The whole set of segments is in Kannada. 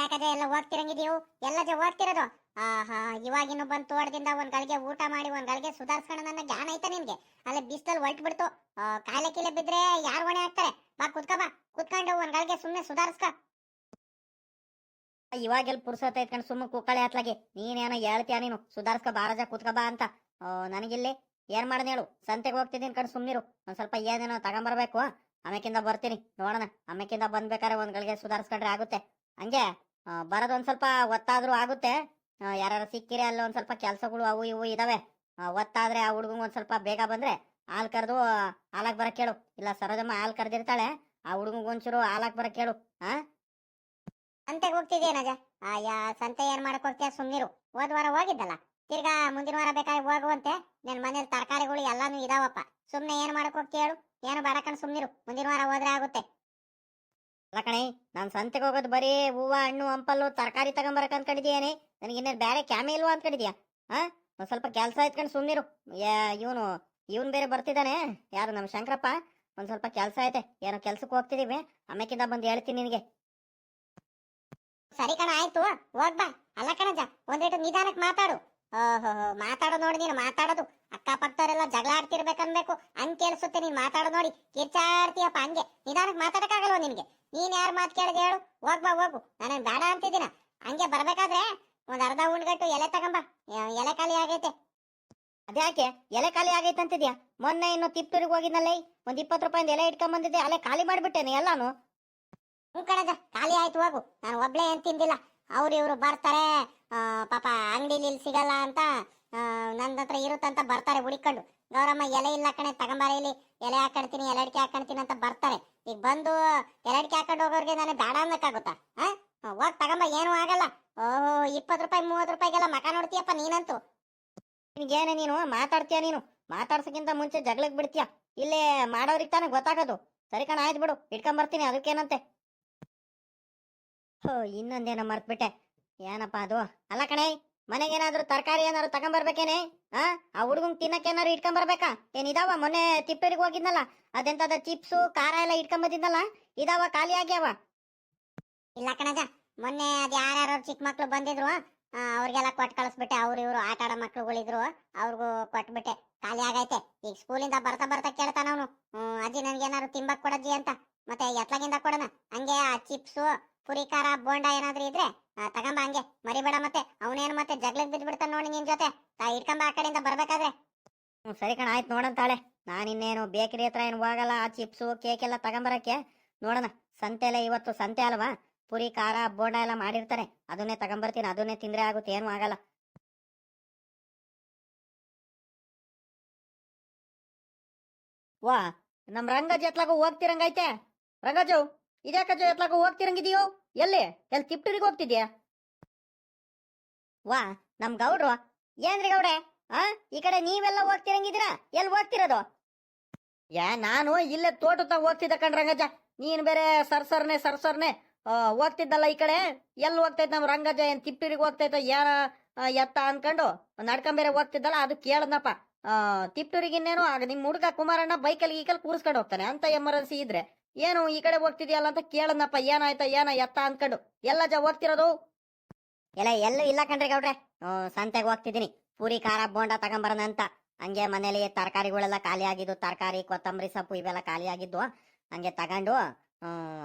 ಯಾಕಂದ್ರೆ ಎಲ್ಲ ಹೋಗ್ತಿರಂಗಿದೀವು ಎಲ್ಲ ಜ ಹೋಗ್ತಿರೋದು ಆಹಾ, ಇವಾಗಿನ್ನು ಬಂದು ತೋಟದಿಂದ ಒಂದ್ ಗಳಿಗೆ ಊಟ ಮಾಡಿ ಒಂದ್ ಗಳಿಗೆ ಸುಧಾರಿಸ್ಕೊಂಡು ನನ್ನ ಜ್ಞಾನ ಐತ ನಿನ್ಗೆ. ಅಲ್ಲೇ ಬಿಸ್ತಲ್ ಹೊಲ್ಟ್ ಬಿಡ್ತು. ಕಾಯಿಲೆ ಕೀಲೆ ಬಿದ್ರೆ ಯಾರು ಹೊಣೆ ಹಾಕ್ತಾರೆ? ಬಾ, ಕುತ್ಕ ಬಾ. ಕುತ್ಕೊಂಡು ಒಂದ್ ಗಳಿಗೆ ಸುಮ್ನೆ ಸುಧಾರಿಸ್ಕ. ಇವಾಗೆಲ್ಲ ಪುರ್ಸತ್ ಐತ್ಕೊಂಡು ಸುಮ್ಮನೆ ಕುಕ್ಕಳೆ ಹತ್ಲಾಗೆ ನೀನೇನೋ ಹೇಳ್ತೀಯ ನೀನು? ಸುಧಾರಿಸ್ಕ ಬಾರಜ ಕುತ್ಕ ಬಾ ಅಂತ. ನನಗಿಲ್ಲಿ ಏನ್ ಮಾಡ್ದೆ ಹೇಳು? ಸಂತೆಗೆ ಹೋಗ್ತಿದ್ದೀನಿ ಕಣ್ ಸುಮ್ಮಿರು ಒಂದ್ ಸ್ವಲ್ಪ ಏನೇನೋ ತಗೊಂಬರ್ಬೇಕು. ಆಮೇಕಿಂದ ಬರ್ತೀನಿ. ನೋಡೋಣ. ಆಮೇಕಿಂದ ಬಂದ್ಬೇಕಾದ್ರೆ ಒಂದ್ ಗಳಿಗೆ ಸುಧಾರಿಸ್ಕೊಂಡ್ರೆ ಆಗುತ್ತೆ. ಹಂಗೆ? ಆ, ಬರೋದ್ ಒಂದ್ ಸ್ವಲ್ಪ ಒತ್ತಾದ್ರೂ ಆಗುತ್ತೆ. ಯಾರು ಸಿಕ್ಕಿರೆ ಅಲ್ಲಿ ಒಂದ್ ಸ್ವಲ್ಪ ಕೆಲಸಗಳು ಅವು ಇವು ಇದಾವೆ. ಒತ್ತಾದ್ರೆ ಆ ಹುಡುಗಂಗ್ ಒಂದ್ ಸ್ವಲ್ಪ ಬೇಗ ಬಂದ್ರೆ ಹಾಲು ಕರೆದು ಹಾಲಾಕ್ ಬರಕ್ ಕೇಳು. ಇಲ್ಲ ಸರೋಜಮ್ಮ ಹಾಲು ಕರೆದಿರ್ತಾಳೆ ಆ ಹುಡುಗಂಗ್ ಒಂಚೂರು ಹಾಲಾಕ್ ಬರಕ್ ಕೇಳು. ಆ? ಸಂತೆಗೆ ಹೋಗ್ತಿದ್ಯೇನಜ ಆಯಾ ಸಂತೆ ಏನ್ ಮಾಡಕ್ ಹೋಗ್ತೀಯ ಸುಮ್ನಿರು. ಹೋದ ವಾರ ಹೋಗಿದ್ದಲ್ಲ. ತಿರ್ಗಾ ಮುಂದಿನ ವಾರ ಬೇಕಾಗಿ ಹೋಗುವಂತೆ. ನನ್ನ ಮನೇಲಿ ತರಕಾರಿಗಳು ಎಲ್ಲಾನು ಇದಾವಪ್ಪ. ಸುಮ್ನೆ ಏನ್ ಮಾಡಕ್ ಹೋಗ್ತೀಯ ಹೇಳು ಏನು ಬರಕಂಡು ಸುಮ್ನಿರು. ಮುಂದಿನ ವಾರ ಹೋದ್ರೆ ಆಗುತ್ತೆ. ಅಲ್ಲ ಕಣೆ, ನಾನ್ ಸಂತೆಗೆ ಹೋಗೋದು ಬರೀ ಹೂವ, ಹಣ್ಣು ಹಂಪಲ್ಲು ತರಕಾರಿ ತಗೊಂಬರಕ್ ಅನ್ಕೊಂಡಿದ್ಯಾನೆ ನನಗೆ ಇನ್ನೇನು ಬೇರೆ ಕ್ಯಾಮೆ ಇಲ್ವಾ ಅನ್ಕೊಂಡಿದ್ಯಾ ಹಾ ಒಂದ್ ಸ್ವಲ್ಪ ಕೆಲಸ ಸುಮ್ಮನಿರು ಸುಮ್ನಿರು. ಇವನು, ಇವನ್ ಬೇರೆ ಬರ್ತಿದ್ದಾನೆ ಯಾರು, ನಮ್ ಶಂಕರಪ್ಪ? ಒಂದ್ ಸ್ವಲ್ಪ ಕೆಲಸ ಐತೆ. ಏನೋ ಕೆಲ್ಸಕ್ಕೆ ಹೋಗ್ತಿದೀವಿ. ಆಮೇಕಿಂದ ಬಂದು ಹೇಳ್ತೀನಿ ನಿನಗೆ. ಸರಿ ಕಣ, ಆಯ್ತು. ಹೋಗ್ಬಾ ಅಲ್ಲ ಕಣಜ ಒಂದೇಟು ನಿಧಾನಕ್ಕೆ ಮಾತಾಡು. ಮಾತಾಡೋ ನೋಡಿ ನೀನು ಮಾತಾಡೋದು. ಅಕ್ಕಪಕ್ಕದವರೆಲ್ಲ ಜಗಳ ಆಡ್ತಿರ್ಬೇಕನ್ಬೇಕು. ಹಂಗ್ ಕೇಳಿಸುತ್ತೆ ನೀನ್ ಮಾತಾಡೋ ನೋಡಿ. ಕಿರ್ಚಾಡ್ತೀಯಪ್ಪ ಹಂಗೆ. ನಿಧಾನಕ್ಕೆ ಮಾತಾಡಕ್ಕಾಗಲ್ವ ನಿನ್ಗೆ? ನೀನ್ ಯಾರು ಮಾತು ಕೇಳಿದೆ ಹೇಳು. ಹೋಗ್ಬಾ ಹೋಗು. ನಾನೇನ್ ಬೇಡ ಅಂತಿದ್ದೀನ. ಹಂಗೆ ಬರ್ಬೇಕಾದ್ರೆ ಒಂದ್ ಅರ್ಧ ಉಂಡ್ಗಟ್ಟು ಎಲೆ ತಗೊಂಬ. ಎಲೆ ಖಾಲಿ ಆಗೈತೆ. ಅದ್ಯಾಕೆ? ಎಲೆ ಖಾಲಿ ಆಗೈತೆ ಅಂತಿದ್ಯಾ? ಮೊನ್ನೆ ಇನ್ನು ತಿಪ್ಟೂರಿಗೆ ಹೋಗಿದ್ನಲ್ಲೇ? ಒಂದ್ ಇಪ್ಪತ್ತು ರೂಪಾಯಿಂದ ಎಲೆ ಇಟ್ಕೊಂಡ್ ಬಂದಿದ್ದೆ. ಅಲೆ ಖಾಲಿ ಮಾಡ್ಬಿಟ್ಟೇನೆ ಎಲ್ಲಾನು. ಹ್ಞೂ ಕಣಜ ಖಾಲಿ ಆಯ್ತು ಹೋಗು. ನಾನು ಒಬ್ಳೆ ಏನ್ ತಿಂದಿಲ್ಲ. ಅವ್ರು ಇವ್ರು ಬರ್ತಾರೆ. ಪಾಪ ಅಂಗಡಿಲಿ ಇಲ್ಲಿ ಸಿಗಲ್ಲ ಅಂತ ನನ್ನ ಹತ್ರ ಇರುತ್ತಂತ ಬರ್ತಾರೆ ಹುಡಿಕೊಂಡು ಗೌರಮ್ಮ ಎಲೆ ಇಲ್ಲ ಕಣೆ ತಗೊಂಬಾರ ಇಲ್ಲಿ. ಎಲೆ ಹಾಕೊಂಡ್ತೀನಿ, ಎಲೆ ಅಡಿಕೆ ಹಾಕೊಳ್ತೀನಿ ಅಂತ ಬರ್ತಾರೆ. ಈಗ ಬಂದು ಎಲೆ ಅಡಿಕೆ ಹಾಕೊಂಡು ಹೋಗೋರಿಗೆ ನಾನು ಬೇಡ ಅನ್ನಕ್ಕಾಗುತ್ತಾ? ಹಾ ಹೋಗಿ ತಗೊಂಬ, ಏನೂ ಆಗಲ್ಲ. ಓಹೋ, ಇಪ್ಪತ್ತು ರೂಪಾಯಿ, ಮೂವತ್ತು ರೂಪಾಯಿಗೆಲ್ಲ ಮಕ ನೋಡ್ತೀಯಪ್ಪ ನೀನಂತೂ. ನಿನಗೇನೆ ನೀನು, ಮಾತಾಡ್ತೀಯ ನೀನು? ಮಾತಾಡ್ಸಕ್ಕಿಂತ ಮುಂಚೆ ಜಗಳಕ್ಕೆ ಬಿಡ್ತೀಯ? ಇಲ್ಲೇ ಮಾಡೋರಿಗೆ ತಾನೇ ಗೊತ್ತಾಗೋದು. ಸರಿ ಕಣ, ಆಯ್ತು ಬಿಡು, ಇಟ್ಕೊಂಬರ್ತೀನಿ, ಅದಕ್ಕೇನಂತೆ. ಹೋ, ಇನ್ನೊಂದೇನೋ ಮರ್ತ್ಬಿಟ್ಟೆ. ಏನಪ್ಪ ಅದು? ಅಲ್ಲ ಕಣೆ ಮನೆಗೆ ಏನಾದ್ರು ತರಕಾರಿ ಏನಾದ್ರು ತಗೊಂಬರ್ಬೇಕೇನೆ? ಆ? ಆ ಹುಡುಗಂಗ್ ತಿನ್ನಕ್ ಏನಾದ್ರು ಇಟ್ಕೊಂಬರ್ಬೇಕಾ? ಏನ್ ಇದಾವ? ಮೊನ್ನೆ ತಿಪ್ಪೇರಿಗೆ ಹೋಗಿದ್ನಲ್ಲ, ಅದೆಂತದ ಚಿಪ್ಸು, ಖಾರ ಎಲ್ಲ ಇಟ್ಕೊಂಬಂದಿದ್ನಲ್ಲ, ಇದಾವ? ಖಾಲಿ ಆಗ್ಯಾವ? ಇಲ್ಲ ಕಣಜ, ಮೊನ್ನೆ ಅದ್ ಯಾರ್ಯಾರು ಚಿಕ್ಕ ಮಕ್ಳು ಬಂದಿದ್ರು ಅವ್ರಿಗೆಲ್ಲ ಕೊಟ್ಟು ಕಳಿಸ್ಬಿಟ್ಟೆ, ಅವ್ರು ಇವ್ರು ಆಟ ಆಡೋ ಮಕ್ಳುಗಳಿದ್ರು, ಅವ್ರಿಗೂ ಕೊಟ್ಬಿಟ್ಟೆ, ಖಾಲಿ ಆಗೈತೆ. ಈಗ ಸ್ಕೂಲಿಂದ ಬರ್ತಾ ಬರ್ತಾ ಕೇಳ್ತಾನ ಅವನು. ಅಜ್ಜಿ ನನ್ಗೆ ಏನಾದ್ರು ತಿಂಬಕ್ ಕೊಡಜ್ಜಿ ಅಂತ. ಮತ್ತೆ ಎತ್ಲಾಗಿಂದ ಕೊಡೋಣ ಹಂಗೆ ಆ ಚಿಪ್ಸು ಪುರಿ ಖಾರ ಬೋಂಡ ಏನಾದ್ರೂ ಇದ್ರೆ ತಗೊಂಬ ಹಂಗೆ. ಮರಿಬೇಡ ಮತ್ತೆ. ಅವನೇನು ಮತ್ತೆ ಜಗ್ಲಕ್ ಬಿದ್ದು ಬಿಡ್ತಾನ ನೋಡಿ ನಿನ್ ಜೊತೆ. ತಾ ಇಟ್ಕೊಂಬ ಆ ಕಡೆಯಿಂದ ಬರ್ಬೇಕಾದ್ರೆ. ಹ್ಞೂ ಸರಿ ಕಣ, ಆಯ್ತು ನೋಡಂತಾಳೆ ನಾನಿನ್ನೇನು ಬೇಕರಿ ಹತ್ರ ಏನು ಹೋಗಲ್ಲ, ಆ ಚಿಪ್ಸು ಕೇಕ್ ಎಲ್ಲ ತಗೊಂಬರಕ್ಕೆ. ನೋಡೋಣ ಸಂತೆ ಎಲ್ಲ ಇವತ್ತು ಸಂತೆ ಅಲ್ವಾ? ಪುರಿ ಖಾರ ಬೋಂಡ ಎಲ್ಲ ಮಾಡಿರ್ತಾರೆ. ಅದನ್ನೇ ತಗೊಂಬರ್ತೀನಿ. ಅದನ್ನೇ ತಿಂದ್ರೆ ಆಗುತ್ತೆ, ಏನು ಆಗಲ್ಲ. ವಾ ನಮ್ಮ ರಂಗಜ್ ಎತ್ಲಾಗ ಹೋಗ್ತಿರಂಗೈತೆ. ರಂಗಜು! ಇದ್ಯಾಕಜು ಎತ್ಲಾಗ ಹೋಗ್ತಿರಂಗಿದೀಯೋ? ಎಲ್ಲಿ? ಎಲ್ಲಿ ತಿಪ್ಟೂರಿಗೆ ಹೋಗ್ತಿದ್ಯಾ? ವಾ, ನಮ್ ಗೌಡ್ರು. ಏನ್ರಿ ಗೌಡ್ರೆ? ಆ, ಈ ಕಡೆ ನೀವೆಲ್ಲ ಹೋಗ್ತಿರಂಗಿದ್ದೀರಾ? ಎಲ್ಲಿ ಹೋಗ್ತಿರೋದು? ಯಾ, ನಾನು ಇಲ್ಲೇ ತೋಟದಾಗ ಹೋಗ್ತಿದ್ದ ಕಣ್ರಂಗಜ್ಜ ನೀನ್ ಬೇರೆ ಸರ್ಸರ್ನೆ ಸರ್ಸರ್ನೆ ಹೋಗ್ತಿದ್ದಲ್ಲ ಈ ಕಡೆ? ಎಲ್ಲಿ ಹೋಗ್ತೈತ್ ನಮ್ ರಂಗಜ್ಜ? ಏನ್ ತಿಪ್ಟೂರಿಗೆ ಹೋಗ್ತೈತ? ಯಾರ ಎತ್ತ ಅನ್ಕೊಂಡು ನಡ್ಕೊಂಡ್ ಬೇರೆ ಹೋಗ್ತಿದ್ದಲ್ಲ ಅದು ಕೇಳದ್ನಪ್ಪ. ತಿಪ್ಟೂರಿಗೆ ಇನ್ನೇನು? ಆಗ ನಿಮ್ ಹುಡುಗ ಕುಮಾರಣ್ಣ ಬೈಕಲ್ಲಿ ಈಕಲ್ ಕೂರಿಸ್ಕೊಂಡು ಹೋಗ್ತಾನೆ. ಅಂತ ಎಮರ್ಜೆನ್ಸಿ ಇದ್ರೆ. ಏನು ಈ ಕಡೆ ಹೋಗ್ತಿದ್ಯಲ್ಲ ಅಂತ ಕೇಳದ್ನಪ್ಪ. ಏನಾಯ್ತ, ಏನ ಎತ್ತ ಅನ್ಕೊಂಡು. ಎಲ್ಲ ಜ ಹೋಗ್ತಿರೋದು? ಎಲ್ಲ ಎಲ್ಲೂ ಇಲ್ಲ ಕಣ್ರಿ ಗೌಡ್ರೆ. ಸಂತೆಗೆ ಹೋಗ್ತಿದ್ದೀನಿ. ಪೂರಿ, ಖಾರ, ಬೋಂಡ ತಗೊಂಬರೋಣ ಅಂತ. ಹಂಗೆ ಮನೇಲಿ ತರಕಾರಿಗಳೆಲ್ಲ ಖಾಲಿ ಆಗಿದ್ದು, ತರಕಾರಿ, ಕೊತ್ತಂಬರಿ ಸೊಪ್ಪು ಇವೆಲ್ಲ ಖಾಲಿ ಆಗಿದ್ದು ಹಂಗೆ ತಗೊಂಡು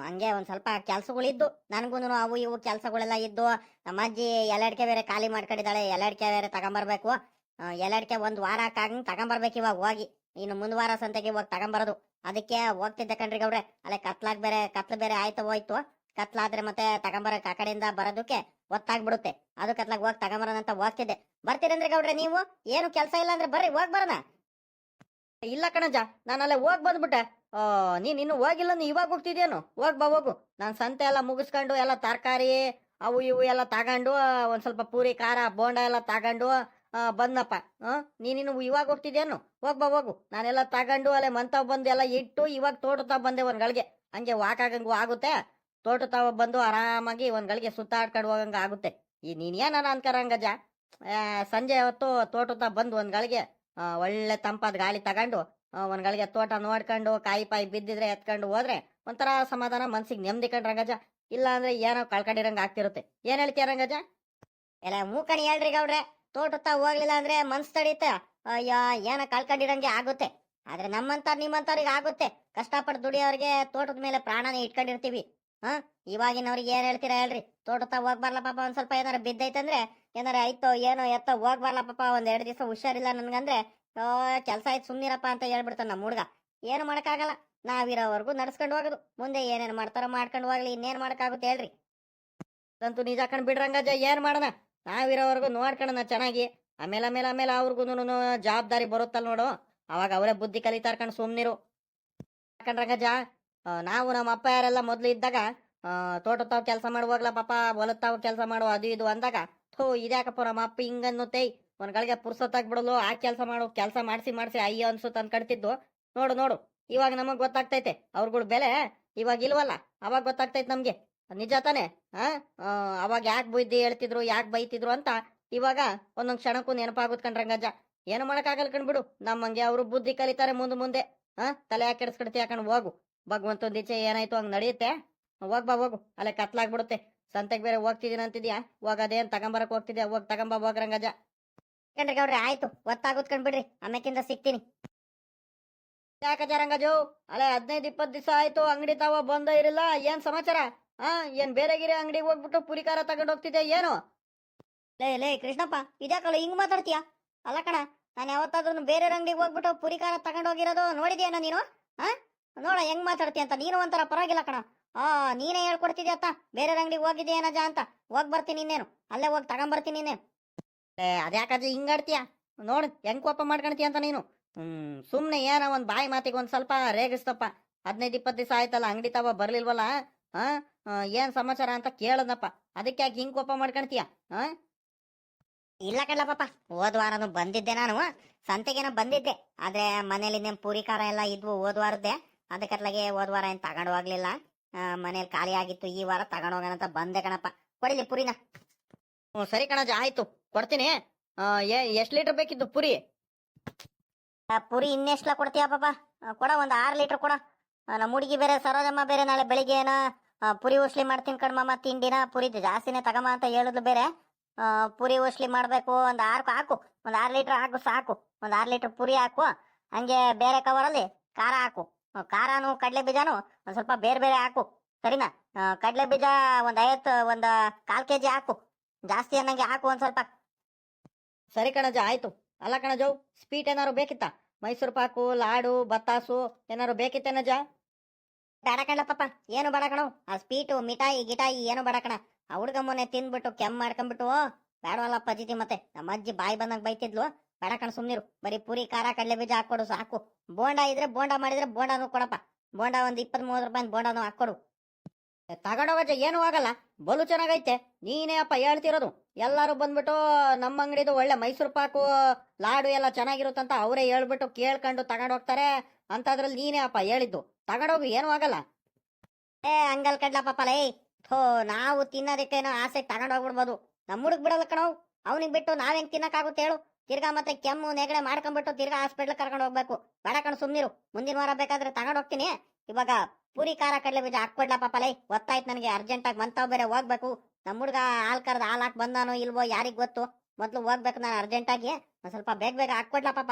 ಹಂಗೆ ಒಂದು ಸ್ವಲ್ಪ ಕೆಲಸಗಳಿದ್ದು ನನಗೂ ಅವು ಇವು ಕೆಲಸಗಳೆಲ್ಲ ಇದ್ದು ನಮ್ಮ ಅಜ್ಜಿ ಎಲೆಡ್ಕೆ ಬೇರೆ ಖಾಲಿ ಮಾಡ್ಕೊಂಡಿದ್ದಾಳೆ. ಎಲ್ಲಡ್ಕೆ ಬೇರೆ ತಗೊಂಬರ್ಬೇಕು. ಎಲ್ಲಡ್ಕೆ ಒಂದು ವಾರ ಹಾಕಂಗೆ ತಗೊಂಬರ್ಬೇಕು ಇವಾಗ ಹೋಗಿ. ಇನ್ನು ಮುಂದ್ ವಾರ ಸಂತೆಗೆ ಇವಾಗ ತಗೊಂಬರೋದು. ಅದಕ್ಕೆ ಹೋಗ್ತಿದ್ದೆ ಕಣ್ರಿ ಗೌಡ್ರೆ. ಅಲ್ಲೇ ಕತ್ಲಾಗ್ ಬೇರೆ, ಕತ್ಲು ಬೇರೆ ಆಯ್ತು, ಹೋಯ್ತು. ಕತ್ಲಾದ್ರೆ ಮತ್ತೆ ತಗೊಂಬರಕ್ ಆ ಕಡೆಯಿಂದ ಬರೋದಕ್ಕೆ ಒತ್ತಾಗ್ಬಿಡುತ್ತೆ ಅದು ಕತ್ಲಾಗ ಹೋಗಿ ತಗೊಂಬರೋಣ ಅಂತ ಹೋಗ್ತಿದ್ದೆ. ಬರ್ತೀರಂದ್ರೆ ಗೌಡ್ರೆ ನೀವು? ಏನು ಕೆಲಸ ಇಲ್ಲ ಅಂದ್ರೆ ಬರ್ರಿ, ಹೋಗ್ ಬರೋಣ. ಇಲ್ಲ ಕಣಜ, ನಾನು ಅಲ್ಲೇ ಹೋಗ್ ಬಂದ್ಬಿಟ್ಟೆ. ನೀನ್ ಇನ್ನು ಹೋಗಿಲ್ಲ, ನೀ ಇವಾಗ ಹೋಗ್ತಿದ್ಯೇನು? ಹೋಗ್ ಬಾ, ಹೋಗು. ನಾನು ಸಂತೆ ಎಲ್ಲ ಮುಗಿಸ್ಕೊಂಡು ಎಲ್ಲ ತರಕಾರಿ, ಅವು ಇವು ಎಲ್ಲ ತಗೊಂಡು, ಒಂದ್ ಸ್ವಲ್ಪ ಪೂರಿ, ಖಾರ, ಬೋಂಡ ಎಲ್ಲ ತಗೊಂಡು ಬಂದಪ್ಪ. ನೀನಿನ್ನು ಇವಾಗ ಹೋಗ್ತಿದ್ಯೇನು? ಹೋಗ್ಬಾ ಹೋಗು. ನಾನೆಲ್ಲ ತಗೊಂಡು ಅಲ್ಲೇ ಮಂತಾವ್ ಬಂದು ಎಲ್ಲ ಇಟ್ಟು ಇವಾಗ ತೋಟದ ಬಂದೆ ಒಂದ್ ಗಳಿಗೆ. ಹಂಗೆ ವಾಕ್ ಆಗಂಗು ಆಗುತ್ತೆ. ತೋಟ ತಾವ ಬಂದು ಆರಾಮಾಗಿ ಒಂದ್ ಗಳಿಗೆ ಸುತ್ತಾಡ್ಕೊಂಡು ಹೋಗಂಗ ಆಗುತ್ತೆ. ಈ ನೀನ್ ಏನಾರ ಅನ್ಕರಂಗಜ ಸಂಜೆ ಹೊತ್ತು ತೋಟತಾ ಬಂದು ಒಂದ್ ಗಳಿಗೆ ಆ, ಒಳ್ಳೆ ತಂಪಾದ ಗಾಳಿ ತಗೊಂಡು ಆ, ಒಂದ್ ಗಳಿಗೆ ತೋಟ ನೋಡ್ಕೊಂಡು ಕಾಯಿ ಪಾಯಿ ಬಿದ್ದಿದ್ರೆ ಎತ್ಕೊಂಡು ಹೋದ್ರೆ ಒಂಥರ ಸಮಾಧಾನ ಮನ್ಸಿಗೆ ನೆಮ್ಮದಿ ಕಂಡ್ರಂಗಜ ಇಲ್ಲ ಅಂದ್ರೆ ಏನೋ ಕಳ್ಕೊಂಡಿರಂಗ ಆಗ್ತಿರುತ್ತೆ. ಏನ್ ಹೇಳ್ತೀಯ ರಂಗಜ? ಎಲ್ಲ ಮೂಕಣಿ ಹೇಳ್ರಿ ಗೌಡ್ರೆ. ತೋಟತ್ತ ಹೋಗ್ಲಿಲ್ಲ ಅಂದ್ರೆ ಮನ್ಸ್ ತಡೀತ. ಅಯ್ಯೋ, ಏನ ಕಳ್ಕೊಂಡಿರಂಗೆ ಆಗುತ್ತೆ. ಆದ್ರೆ ನಮ್ಮಂತ ನಿಮ್ಮಂತವ್ರಿಗೆ ಆಗುತ್ತೆ. ಕಷ್ಟಪಟ್ಟು ದುಡಿಯೋರಿಗೆ ತೋಟದ ಮೇಲೆ ಪ್ರಾಣನ ಇಟ್ಕೊಂಡಿರ್ತೀವಿ. ಹಾ? ಇವಾಗಿನವ್ರಿಗೆ ಏನ್ ಹೇಳ್ತೀರಾ ಹೇಳ್ರಿ. ತೋಟತ್ತ ಹೋಗ್ಬಾರ್ಲ ಪಾಪ ಒಂದ್ ಸ್ವಲ್ಪ ಏನಾರ ಬಿದ್ದೈತಂದ್ರೆ ಏನಾರ ಆಯ್ತೋ ಏನೋ ಎತ್ತೋ ಹೋಗ್ಬಾರ್ಲ ಪಾಪ ಒಂದ್ ಎರಡ್ ದಿವಸ ಹುಷಾರಿಲ್ಲ ನನ್ಗಂದ್ರೆ ಕೆಲಸ ಆಯ್ತು ಸುಮ್ನಿರಪ್ಪ ಅಂತ ಹೇಳ್ಬಿಡ್ತಾನ ನಮ್ಮ ಹುಡ್ಗ. ಏನು ಮಾಡಕ್ಕಾಗಲ್ಲ. ನಾವಿರೋವರೆಗೂ ನಡ್ಸ್ಕೊಂಡು ಹೋಗೋದು. ಮುಂದೆ ಏನೇನ್ ಮಾಡ್ತಾರೋ ಮಾಡ್ಕೊಂಡು ಹೋಗ್ಲಿ. ಇನ್ನೇನ್ ಮಾಡೋಕ್ಕಾಗುತ್ತೆ ಹೇಳ್ರಿ. ಅಂತೂ ನಿಜ ಕಂಡು ಬಿಡ್ರಂಗಜ್ಜ, ಏನು ಮಾಡೋಣ? ನಾವಿರೋವರೆಗೂ ನೋಡ್ಕೊಳ್ಳೋಣ ಚೆನ್ನಾಗಿ. ಆಮೇಲೆ ಆಮೇಲೆ ಆಮೇಲೆ ಅವ್ರಿಗೂ ಜವಾಬ್ದಾರಿ ಬರುತ್ತಲ್ಲ ನೋಡು. ಅವಾಗ ಅವರೇ ಬುದ್ಧಿ ಕಲಿತಾರ ಕಣ್ ಸುಮ್ನಿರು. ಕಣ್ರಂಗಜ್ಜ ಆ, ನಾವು ನಮ್ಮ ಅಪ್ಪ ಯಾರೆಲ್ಲ ಮೊದ್ಲು ಇದ್ದಾಗ ತೋಟ ತಾವ್ ಕೆಲಸ ಮಾಡುವಾಗ್ಲ ಪಾಪ ಹೊಲತಾವ್ ಕೆಲಸ ಮಾಡುವ ಅದು ಇದು ಅಂದಾಗ ಥೋ ಇದ್ಯಾಕಪ್ಪ ನಮ್ಮ ಅಪ್ಪ ಹಿಂಗನ್ನುತ್ತೈ ಒಂದ್ ಗಳಿಗೆ ಪುರ್ಸೊತ್ತಾಗ್ಬಿಡಲು ಆ ಕೆಲಸ ಮಾಡು ಕೆಲಸ ಮಾಡಿಸಿ ಮಾಡಿಸಿ ಅಯ್ಯೋ ಅನ್ಸುತ್ತ ಅನ್ಕಡ್ತಿದ್ದು ನೋಡು ನೋಡು ಇವಾಗ ನಮಗ್ ಗೊತ್ತಾಗ್ತೈತೆ ಅವ್ರಗಳ ಬೆಲೆ ಇವಾಗ ಇಲ್ವಲ್ಲ ಅವಾಗ ಗೊತ್ತಾಗ್ತೈತೆ ನಮ್ಗೆ. ನಿಜ ತಾನೆ? ಆ, ಅವಾಗ ಯಾಕೆ ಬುದ್ಧಿ ಹೇಳ್ತಿದ್ರು ಯಾಕೆ ಬೈತಿದ್ರು ಅಂತ ಇವಾಗ ಒಂದೊಂದು ಕ್ಷಣಕ್ಕೂ ನೆನಪಾಗುತ್ತೆ ಕಣ್ರಂಗಜ್ಜ ಏನು ಮಾಡಕ್ಕಾಗಲ್ಲ ಕಣ್ಬಿಡು ನಮ್ಮಂಗೆ ಅವರು ಬುದ್ಧಿ ಕಲಿತಾರೆ ಮುಂದೆ ಮುಂದೆ. ಆ? ತಲೆ ಯಾಕೆ ಕೆಡಿಸ್ಕೊಡ್ತೀಯ ಯಾಕಂಡ್ ಹೋಗು. ಭಗವಂತನ ಈಚೆ ಏನಾಯ್ತು ಹಂಗ್ ನಡೆಯುತ್ತೆ? ಹೋಗ್ ಬಾ ಹೋಗು. ಅಲ್ಲೇ ಕತ್ಲಾಗ್ಬಿಡುತ್ತೆ. ಸಂತೆಗೆ ಬೇರೆ ಹೋಗ್ತಿದೀನ ಅಂತಿದ್ಯಾ? ಹೋಗದೇನ್ ತಗೊಂಬರಕ್ ಹೋಗ್ತಿದ್ಯಾ? ಹೋಗ್ ತಗೊಂಬ ಹೋಗ್ರಂಗಜ್ಜ ಕಣ್ರಿ ಅವ್ರಿ ಆಯ್ತು. ಒತ್ತಾಗುತ್ ಕಣ್ಬಿಡ್ರಿ ಆಮೇಕಿಂದ ಸಿಗ್ತೀನಿ. ಯಾಕಜ ರಂಗಜು? ಅಲ್ಲೇ ಹದಿನೈದು ಇಪ್ಪತ್ತು ದಿವಸ ಆಯ್ತು. ಅಂಗಡಿ ತಾವ ಬಂದ ಇರಲ್ಲ ಏನ್ ಸಮಾಚಾರ? ಆ ಏನ್ ಬೇರೆ ಗಿರೆ ಅಂಗಡಿಗೆ ಹೋಗ್ಬಿಟ್ಟು ಪುರಿಕಾರ ತಗೊಂಡು ಹೋಗ್ತಿದ್ದೆ ಏನು? ಲೇ ಲೇ ಕೃಷ್ಣಪ್ಪ ಇದ್ಯಾಕಲ್ಲ ಹಿಂಗ್ ಮಾತಾಡ್ತೀಯ? ಅಲ್ಲ ಕಣ ನಾನು ಯಾವತ್ತಾದ್ರೂ ಬೇರೆ ಅಂಗಡಿಗೆ ಹೋಗ್ಬಿಟ್ಟು ಪುರಿಕಾರ ತಗೊಂಡು ಹೋಗಿರೋದು ನೋಡಿದ್ಯಾನ ನೀನು? ಹಾ? ನೋಡ ಹೆಂಗ್ ಮಾತಾಡ್ತೀಯ ಅಂತ ನೀನು ಒಂಥರ ಪರವಾಗಿಲ್ಲ ಕಣ. ಆ ನೀನೇ ಹೇಳ್ಕೊಡ್ತಿದ್ಯಾ ಅತ್ತ ಬೇರೆ ಅಂಗಡಿಗೆ ಹೋಗಿದ್ಯಾ ಏನಜ ಅಂತ ಹೋಗ್ ಬರ್ತೀನಿ ಇನ್ನೇನು ಅಲ್ಲೇ ಹೋಗಿ ತಗೊಂಬರ್ತೀನಿ ಇನ್ನೇನು. ಏ ಅದ್ಯಾಕಜ್ಜ ಹಿಂಗಾಡ್ತೀಯ ನೋಡು ಹೆಂಗ್ ಕೋಪ ಮಾಡ್ಕೊಳ್ತೀಯ ಅಂತ ನೀನು? ಹ್ಮ್ ಸುಮ್ನೆ ಏನೋ ಒಂದ್ ಬಾಯಿ ಮಾತಿಗೆ ಒಂದ್ ಸ್ವಲ್ಪ ರೇಗಿಸ್ತಪ್ಪ. ಹದಿನೈದು ಇಪ್ಪತ್ತು ದಿವಸ ಆಯ್ತಲ್ಲ ಅಂಗಡಿ ತಾವ ಬರ್ಲಿಲ್ವಲ್ಲ? ಆ ಏನ್ ಸಮಾಚಾರ ಅಂತ ಕೇಳದಪ್ಪ. ಅದಕ್ಕೆ ಯಾಕೆ ಹಿಂಗ್ ಕೋಪ ಮಾಡ್ಕೊಳ್ತೀಯ ಆ? ಇಲ್ಲ ಕಡ್ಲ ಪಾಪ ಹೋದ್ ವಾರನು ಬಂದಿದ್ದೆ ನಾನು. ಸಂತೆಗೇನ ಬಂದಿದ್ದೆ. ಆದ್ರೆ ಮನೇಲಿ ನಿಮ್ ಪೂರಿ ಖಾರ ಎಲ್ಲ ಇದ್ವು ಹೋದ್ ವಾರದ್ದೆ. ಅದಕ್ಕತ್ಲಾಗೆ ಹೋದ್ ವಾರ ಏನ್ ತಗೊಂಡು ಹೋಗ್ಲಿಲ್ಲ. ಮನೇಲಿ ಖಾಲಿ ಆಗಿತ್ತು, ಈ ವಾರ ತಗೊಂಡ್ ಹೋಗೋಣ ಅಂತ ಬಂದೆ ಕಣಪ್ಪ. ಕೊಡಿಲಿ ಪುರಿನ. ಸರಿ ಕಣಜ, ಆಯ್ತು. ಕೊಡ್ತೀನಿ. ಎಷ್ಟ್ ಲೀಟರ್ ಬೇಕಿತ್ತು ಪುರಿ? ಪುರಿ ಇನ್ನೆಷ್ಟಲ ಕೊಡ್ತೀಯ ಪಾಪ? ಕೊಡ, ಒಂದ್ ಆರ್ ಲೀಟರ್ ಕೊಡ. ನಮ್ಮ ಹುಡುಗಿ ಬೇರೆ, ಸರೋಜಮ್ಮ ಬೇರೆ ನಾಳೆ ಬೆಳಿಗ್ಗೆ ಏನ ಪುರಿ ಉಸ್ಲಿ ಮಾಡ್ತೀನಿ ಕಣ್ಮಮ್ಮ ತಿಂಡಿನ ಪುರಿ ಜಾಸ್ತಿನೇ ತಗಮ್ಮ ಅಂತ ಹೇಳಿದ್ಲು ಬೇರೆ. ಪುರಿ ಉಸ್ಲಿ ಮಾಡ್ಬೇಕು, ಒಂದ್ ಆರು ಹಾಕು, ಒಂದು ಆರು ಲೀಟರ್ ಹಾಕು ಸಾಕು, ಒಂದು ಆರು ಲೀಟರ್ ಪುರಿ ಹಾಕು, ಹಂಗೆ ಬೇರೆ ಕವರಲ್ಲಿ ಖಾರ ಹಾಕು. ಖಾರನು ಕಡಲೆ ಬೀಜನು ಒಂದು ಸ್ವಲ್ಪ ಬೇರೆ ಬೇರೆ ಹಾಕು, ಸರಿನಾ? ಕಡಲೆ ಬೀಜ ಒಂದ್ ಐವತ್ತು ಕಾಲು ಕೆ ಕೆಜಿ ಹಾಕು, ಜಾಸ್ತಿ ಅನ್ನಂಗೆ ಹಾಕು ಒಂದು ಸ್ವಲ್ಪ. ಸರಿ ಕಣಜ ಆಯ್ತು. ಅಲ್ಲ ಕಣಜು ಸ್ವೀಟ್ ಏನಾರು ಬೇಕಿತ್ತ? ಮೈಸೂರು ಪಾಕು, ಲಾಡು, ಬತ್ತಾಸು, ಏನಾರು ಬೇಕಿತ್ತೇನಜ ಬೇಡ ಕಣಪ್ಪ. ಏನು ಬೇಡ ಆ ಸ್ವೀಟು, ಮಿಠಾಯಿ, ಗಿಟಾಯಿ ಏನು ಬೇಡ ಕಣ. ಆ ಹುಡುಗ ಮೊನ್ನೆ ತಿಂದ್ಬಿಟ್ಟು ಕೆಮ್ಮ ಮಾಡ್ಕೊಂಡ್ಬಿಟ್ಟು ಬೇಡವಲ್ಲಪ್ಪ ಪಜಿತಿ ಮತ್ತೆ. ನಮ್ಮ ಅಜ್ಜಿ ಬಾಯಿ ಬಂದಂಗ್ ಬೈತಿದ್ಲು. ಬೇಡ ಕಣ ಸುಮ್ನಿರು ಬರೀ ಪೂರಿ, ಖಾರ ಕಡಲೆ ಬೀಜ ಹಾಕೊಡು ಸಾಕು. ಬೋಂಡ ಇದ್ರೆ ಬೋಂಡ ಮಾಡಿದ್ರೆ ಬೋಂಡಾನು ಕೊಡಪ್ಪ. ಬೋಂಡ ಒಂದು ಇಪ್ಪತ್ತ್ ಮೂವತ್ತು ರೂಪಾಯಿ ಬೋಂಡಾನು ಹಾಕೊಡು ತಗೊಂಡೋಗಜ್ಜ ಏನು ಆಗಲ್ಲ. ಬಲು ಚೆನ್ನಾಗೈತೆ. ನೀನೇ ಅಪ್ಪ ಹೇಳ್ತಿರೋದು. ಎಲ್ಲಾರು ಬಂದ್ಬಿಟ್ಟು ನಮ್ಮ ಅಂಗಡಿದು ಒಳ್ಳೆ ಮೈಸೂರು ಪಾಕು, ಲಾಡು ಎಲ್ಲ ಚೆನ್ನಾಗಿರುತ್ತಂತ ಅವರೇ ಹೇಳ್ಬಿಟ್ಟು ಕೇಳ್ಕೊಂಡು ತಗೊಂಡೋಗ್ತಾರೆ ಅಂತದ್ರಲ್ಲಿ ನೀನೇ ಅಪ್ಪ ಹೇಳಿದ್ದು. ತಗೊಂಡೋಗು, ಏನೂ ಆಗಲ್ಲ. ಏ ಹಂಗಲ್ ಕಡ್ಲ ಪಾಪ ಲೈ ಥೋ, ನಾವು ತಿನ್ನೋದಕ್ಕೇನೋ ಆಸೆ ತಗೊಂಡೋಗ್ಬಿಡ್ಬೋದು ನಮ್ಮ ಹುಡುಗ ಬಿಡಲ್ಲ ಕಣವು ಅವನಿಗೆ ಬಿಟ್ಟು ನಾವ್ ಹೆಂಗ್ ತಿನ್ನಕ್ಕಾಗುತ್ತೆ ಹೇಳು. ತಿರ್ಗಾ ಮತ್ತೆ ಕೆಮ್ಮು, ನೆಗಡೆ ಮಾಡ್ಕೊಂಡ್ಬಿಟ್ಟು ತಿರ್ಗಾ ಹಾಸ್ಪಿಟ್ಲ್ ಕರ್ಕೊಂಡು ಹೋಗ್ಬೇಕು. ಬೇಡ ಕಣ್, ಸುಮ್ನಿರು. ಮುಂದಿನ ವಾರ ಬೇಕಾದ್ರೆ ತಗೊಂಡೋಗ್ತೀನಿ ಇವಾಗ ಪೂರಿ ಖಾರ ಕಡಲೆ ಬೀಜ ಹಾಕ್ಬಿಡ್ಲಾ ಪಾಪ ಲೈ ಗೊತ್ತಾಯ್ತು ನನಗೆ ಅರ್ಜೆಂಟ್ ಆಗಿ ಮಂತಾವ್ ಬೇರೆ, ಹೋಗ್ಬೇಕು. ನಮ್ಮ ಹುಡುಗ ಹಾಲ್ ಕರ್ದ ಹಾಲ್ ಹಾಕ್ ಬಂದಾನೋ ಇಲ್ವೋ ಯಾರಿಗ್ ಗೊತ್ತು? ಮೊದ್ಲು ಹೋಗ್ಬೇಕು ನಾನು ಅರ್ಜೆಂಟ್ ಆಗಿ. ಒಂದ್ ಸ್ವಲ್ಪ ಬೇಗ ಬೇಗ ಹಾಕ್ಬಿಡ್ಲಾ ಪಾಪ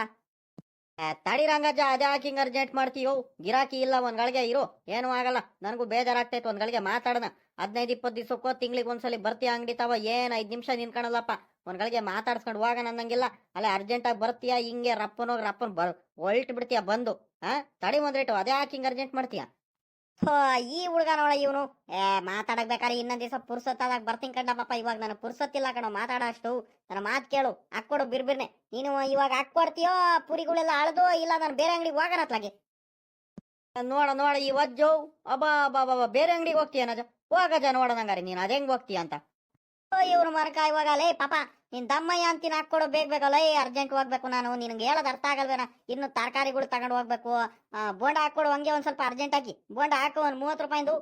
ತಡಿ ರಂಗಜ್ಜ, ಅದೇ ಹಾಕಿ ಹಿಂಗ್ ಅರ್ಜೆಂಟ್ ಮಾಡ್ತೀಯೋ? ಗಿರಾಕಿ ಇಲ್ಲ, ಒಂದ್ ಗಳಿಗೆ ಇರು. ಏನೂ ಆಗಲ್ಲ. ನನಗೂ ಬೇಜಾರಾಗ್ತೈತೆ ಒಂದ್ ಗಳಿಗೆ ಮಾತಾಡೋಣ. ಹದಿನೈದು ಇಪ್ಪತ್ತು ದಿವ್ಸಕ್ಕೋ ತಿಂಗಳಿಗೆ ಒಂದ್ಸಲಿ ಬರ್ತೀಯ ಅಂಗಡಿ ತಾವ? ಏನ್ ಐದ್ ನಿಮಿಷ ನಿನ್ಕೊಳಲ್ಲಪ್ಪ ಒಂದ್ ಗಳಿಗೆ ಮಾತಾಡ್ಸ್ಕೊಂಡು ಹೋಗೋಣ ಅನ್ನಂಗಿಲ್ಲ. ಅಲ್ಲೇ ಅರ್ಜೆಂಟ್ ಆಗಿ ಬರ್ತೀಯ? ಹಿಂಗೆ ರಪ್ಪನೋಗಿ ರಪ್ಪನ್ ಬರ್ ಹೊಲ್ಟ್ ಬಿಡ್ತೀಯ ಬಂದು. ಹಾ ತಡಿ ಒಂದ್ ರೇಟು, ಅದೇ ಹಾಕಿ ಹಿಂಗ್ ಅರ್ಜೆಂಟ್ ಮಾಡ್ತೀಯ? ಈ ಹುಡುಗ ನೋಡ ಇವನು. ಏ, ಮಾತಾಡಕ್ ಬೇಕಾದ್ರೆ ಇನ್ನೊಂದ್ ದಿವಸ ಪುರ್ಸತ್ತಾದಾಗ ಬರ್ತೀನಿ ಕಂಡ ಇವಾಗ ನಾನು ಪುರ್ಸತ್ತಿಲ್ಲ ಕಣ ಮಾತಾಡೋ ಅಷ್ಟು ನನ್ನ ಮಾತು ಕೇಳು ಹಾಕೊಡು ಬಿರ್ಬಿರ್ನೆ. ನೀನು ಇವಾಗ ಹಾಕೊಡ್ತೀಯೋ ಪುರಿಗಳೆಲ್ಲ ಅಳ್ದೋ, ಇಲ್ಲ ನಾನು ಬೇರೆ ಅಂಗಡಿಗೆ ಹೋಗೋಣ ನೋಡ ನೋಡ, ಈ ವಜ್ಜೋ. ಅಬ್ಬಾ ಅಬ್ಬಾ ಬೇರೆ ಅಂಗಡಿಗೆ ಹೋಗ್ತೀಯ ನಜ? ಹೋಗಜ ನೋಡ ಹಂಗಾರೆ ನೀನು, ಅದೇ ಹೋಗ್ತೀಯ ಅಂತ? ಇವ್ರು ಮರಕ, ಇವಾಗ ಲೇ, ಪಾಪ, ನಿನ್ ದಮ್ಮಯ್ಯ ಅಂತ ನಾಕ್ ಕೊಡು ಬೇಗ ಬೇಕಲ್ಲ ಏ ಅರ್ಜೆಂಟ್ ಹೋಗ್ಬೇಕು ನಾನು. ನಿನ್ಗೆ ಹೇಳೋದು ಅರ್ಥ ಆಗಲ್ವೇನ? ಇನ್ನು ತರಕಾರಿಗಳು ತಗೊಂಡು ಹೋಗ್ಬೇಕು. ಬೋಂಡ ಹಾಕೊಡು ಹಂಗೆ ಒಂದ್ ಸ್ವಲ್ಪ ಅರ್ಜೆಂಟ್ ಆಗಿ. ಬೋಂಡ ಹಾಕು, ಒಂದ್ ಮೂವತ್ ರೂಪಾಯಿಂದು.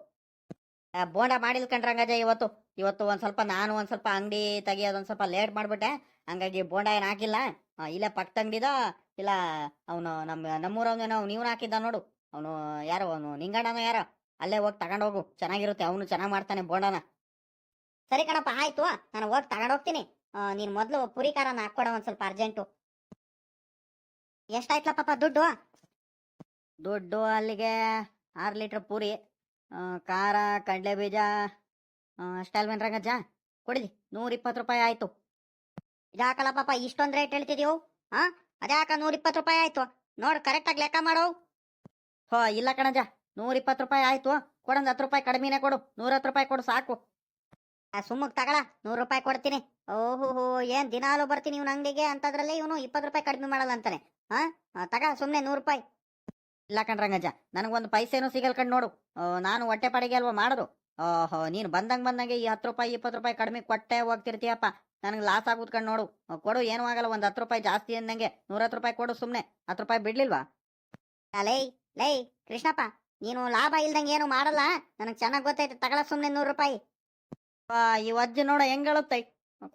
ಬೋಂಡ ಮಾಡಿಲ್ ಕಂಡ್ರಂಗಜ ಇವತ್ತು ಇವತ್ತು ಒಂದ್ ಸ್ವಲ್ಪ ನಾನು ಒಂದ್ ಸ್ವಲ್ಪ ಅಂಗಡಿ ತೆಗಿಯೋದ್ ಒಂದ್ ಸ್ವಲ್ಪ ಲೇಟ್ ಮಾಡ್ಬಿಟ್ಟೆ. ಹಂಗಾಗಿ ಬೋಂಡ ಏನ್ ಹಾಕಿಲ್ಲ. ಇಲ್ಲೇ ಪಕ್ಕದ ಅಂಗಡಿದ, ಇಲ್ಲ, ಅವನು ನಮ್ಮ ನಮ್ಮೂರವನೇನೋ ನೀವ್ ಹಾಕಿದ್ದ ನೋಡು. ಅವನು ಯಾರೋ, ಅವನು ನಿಂಗಣ್ಣನೋ ಯಾರೋ, ಅಲ್ಲೇ ಹೋಗಿ ತಗೊಂಡೋಗು ಚೆನ್ನಾಗಿರುತ್ತೆ, ಅವನು ಚೆನ್ನಾಗಿ ಮಾಡ್ತಾನೆ ಬೋಂಡನ. ಸರಿ ಕಣಪ್ಪ, ಆಯ್ತು. ನಾನು ಹೋಗಿ ತಗೊಂಡೋಗ್ತೀನಿ ನೀನು ಮೊದಲು ಪುರಿ ಖಾರನ ಹಾಕ್ಕೊಡ ಒಂದ್ ಸ್ವಲ್ಪ ಅರ್ಜೆಂಟು. ಎಷ್ಟಾಯ್ತಲ್ಲ ಪಾಪ ದುಡ್ಡು? ದುಡ್ಡು ಅಲ್ಲಿಗೆ ಆರು ಲೀಟ್ರ್ ಪೂರಿ ಖಾರ, ಕಡಲೆ ಬೀಜ ಅಷ್ಟಲ್ವೇನ್ ರಂಗಜ್ಜ. ಕೊಡಿಲಿ ನೂರ ಇಪ್ಪತ್ತು ರೂಪಾಯಿ ಆಯ್ತು. ಇದಾಕಲ್ಲ ಪಾಪ ಇಷ್ಟೊಂದು ರೇಟ್ ಹೇಳ್ತಿದೀವು ಹಾ ಅದ್ಯಾಕ ನೂರ ಇಪ್ಪತ್ತು ರೂಪಾಯಿ ಆಯ್ತು? ನೋಡು, ಕರೆಕ್ಟಾಗಿ ಲೆಕ್ಕ ಮಾಡೋ. ಹೋ, ಇಲ್ಲ ಕಣಜ ನೂರ ಇಪ್ಪತ್ತು ರೂಪಾಯಿ ಆಯ್ತು. ಕೊಡೊಂದು ಹತ್ತು ರೂಪಾಯಿ ಕಡಿಮೆನೆ ಕೊಡು ನೂರ ಹತ್ತು ರೂಪಾಯಿ ಕೊಡು ಸಾಕು. ಸುಮ್ಮಕ್ ತಗಳ ನೂರು ರೂಪಾಯಿ ಕೊಡ್ತೀನಿ. ಓಹೋ ಏನ್ ದಿನಾಲು ಬರ್ತೀನಿ ಇವ್ನ ಅಂಗಡಿಗೆ ಅಂತದ್ರಲ್ಲೇ ಇವನು ಇಪ್ಪತ್ತು ರೂಪಾಯಿ ಕಡಿಮೆ ಮಾಡಲ್ಲ ಅಂತಾನೆ. ಹಾ ಆ, ತಗ ಸುಮ್ಮನೆ ನೂರು ರೂಪಾಯಿ. ಇಲ್ಲ ಕಣ್ರಂಗಜ್ಜ ನನಗೊಂದು ಪೈಸೆನೂ ಸಿಗಲ್ ಕಣ್ ನೋಡು ನಾನು ಹೊಟ್ಟೆ ಪಾಡಿಗೆ ಅಲ್ವಾ ಮಾಡೋದು? ಓಹೋ ನೀನು ಬಂದಂಗ್ ಬಂದಂಗೆ ಈ ಹತ್ತು ರೂಪಾಯಿ ಇಪ್ಪತ್ತು ರೂಪಾಯಿ ಕಡಿಮೆ ಕೊಟ್ಟೆ ಹೋಗ್ತಿರ್ತೀಯಪ್ಪ. ನನಗೆ ಲಾಸ್ ಆಗುದ್ ಕಣ್ ನೋಡು ಕೊಡು ಏನೂ ಆಗಲ್ಲ ಒಂದು ಹತ್ತು ರೂಪಾಯಿ ಜಾಸ್ತಿ ಅಂದಂಗೆ ನೂರ ಹತ್ತು ರೂಪಾಯಿ ಕೊಡು ಸುಮ್ಮನೆ ಹತ್ತು ರೂಪಾಯಿ ಬಿಡ್ಲಿಲ್ವಾ? ಲೈ ಲೈ ಕೃಷ್ಣಪ್ಪ ನೀನು ಲಾಭ ಇಲ್ದಂಗೆ ಏನು ಮಾಡಲ್ಲ. ನನಗೆ ಚೆನ್ನಾಗಿ ಗೊತ್ತೈತೆ ತಗಳ ಸುಮ್ಮನೆ ನೂರು ರೂಪಾಯಿ. ಆ, ಈ ಅಜ್ಜಿ ನೋಡ ಹೆಂಗ್ ಹೇಳುತ್ತೈ